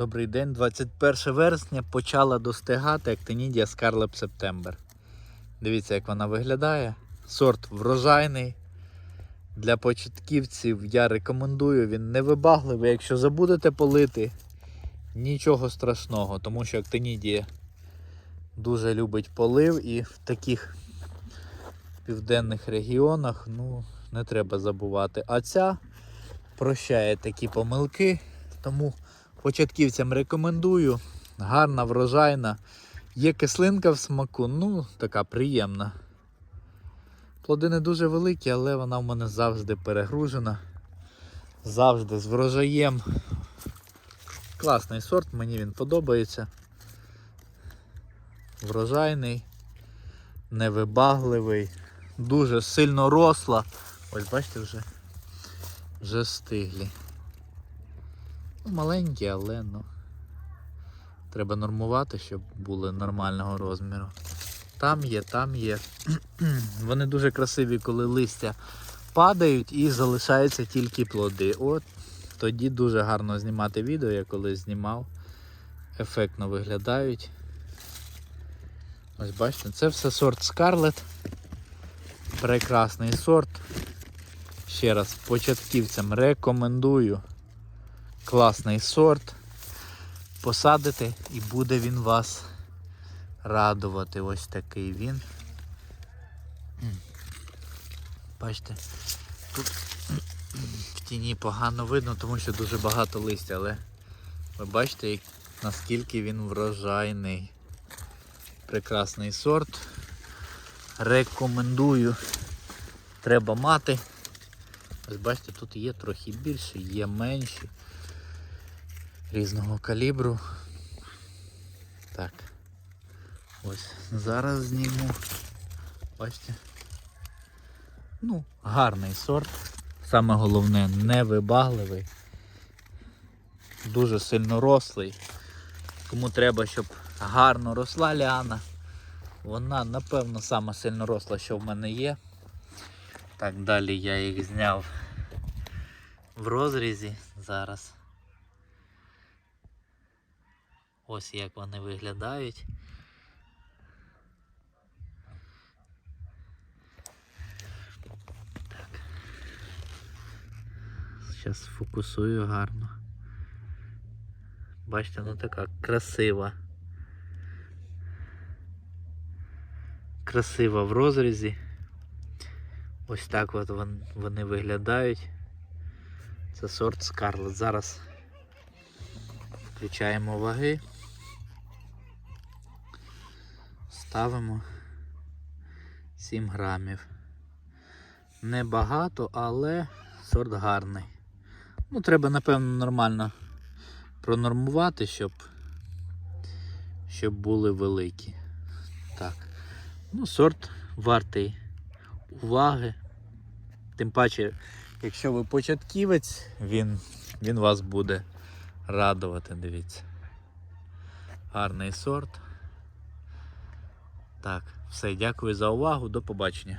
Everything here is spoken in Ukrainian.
Добрий день, 21 вересня почала достигати Actinidea Scarlett September. Дивіться, як вона виглядає. Сорт врожайний. Для початківців я рекомендую, він не вибагливий. Якщо забудете полити, нічого страшного, тому що Actinidea дуже любить полив і в таких південних регіонах ну, не треба забувати. А ця прощає такі помилки, тому початківцям рекомендую. Гарна, врожайна. Є кислинка в смаку, ну, така приємна. Плоди не дуже великі, але вона в мене завжди перегружена. Завжди з врожаєм. Класний сорт, мені він подобається. Врожайний, невибагливий, дуже сильно росла. Ось бачите вже, вже стиглі. Ну, маленькі, але ну. Треба нормувати, щоб були нормального розміру. Там є, там є. Вони дуже красиві, коли листя падають і залишаються тільки плоди. От тоді дуже гарно знімати відео, я колись знімав. Ефектно виглядають. Ось бачите, це все сорт Scarlett. Прекрасний сорт. Ще раз початківцям рекомендую. Класний сорт. Посадите і буде він вас радувати. Ось такий він. Бачите, тут в тіні погано видно, тому що дуже багато листя, але ви бачите, наскільки він врожайний. Прекрасний сорт. Рекомендую. Треба мати. Ось бачите, тут є трохи більше, є менші. Різного калібру. Так. Ось зараз зніму. Бачите? Ну, гарний сорт. Саме головне, невибагливий. Дуже сильно рослий. Кому треба, щоб гарно росла ліана. Вона, напевно, сама сильно росла, що в мене є. Так, далі я їх зняв в розрізі зараз. Ось як вони виглядають. Так. Зараз фокусую гарно. Бачите, ну така красива. Красива в розрізі. Ось так от вони виглядають. Це сорт Scarlett. Зараз включаємо ваги. Ставимо 7 грамів. Небагато, але сорт гарний. Ну, треба, напевно, нормально пронормувати, щоб, щоб були великі. Так. Ну, сорт вартий уваги. Тим паче, якщо ви початківець, він, він вас буде радувати, дивіться. Гарний сорт. Так, все, дякую за увагу, до побачення.